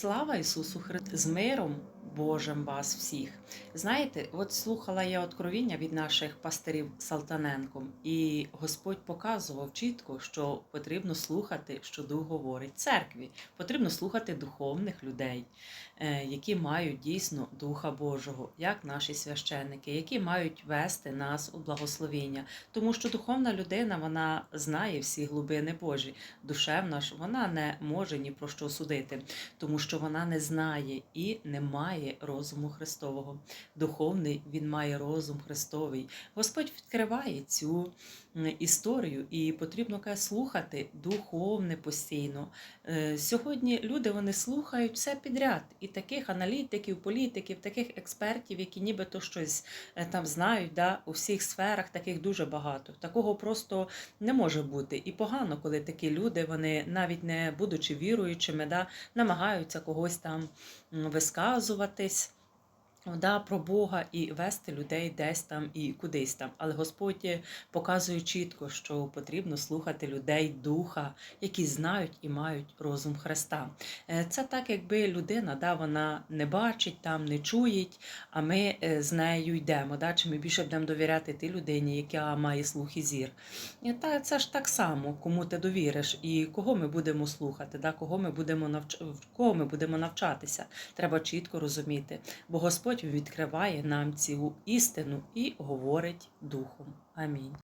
Слава Ісусу Христу! З миром Божим вас всіх. Знаєте, от слухала я откровіння від наших пастирів Салтаненко, і Господь показував чітко, що потрібно слухати, що Дух говорить церкві. Потрібно слухати духовних людей, е, які мають дійсно Духа Божого, як наші священники, які мають вести нас у благословіння. Тому що духовна людина вона знає всі глибини Божі. Душевна ж вона не може ні про що судити тому що вона не знає і не має розуму Христового. Духовний він має розум Христовий. Господь відкриває цю історію, і потрібно каже, слухати духовне постійно. Е, Сьогодні люди вони слухають все підряд, і таких аналітиків, політиків, таких експертів, які нібито щось е, там знають, да, у всіх сферах таких дуже багато. Такого просто не може бути. І погано, коли такі люди, вони навіть не будучи віруючими, да, намагаються когось там висказуватись. Да, про Бога і вести людей десь там і кудись там. Але Господь показує чітко, що потрібно слухати людей духа, які знають і мають розум Христа. Е, Це так, якби людина да, вона не бачить, там не чує, а ми е, з нею йдемо. Да? Чи ми більше будемо довіряти тій людині, яка має слух і зір. І Та це ж так само, кому ти довіриш, і кого ми будемо слухати, да? кого ми будемо навч... кого ми будемо навчатися. Треба чітко розуміти, бо Господь відкриває нам цю істину і говорить духом. Амінь.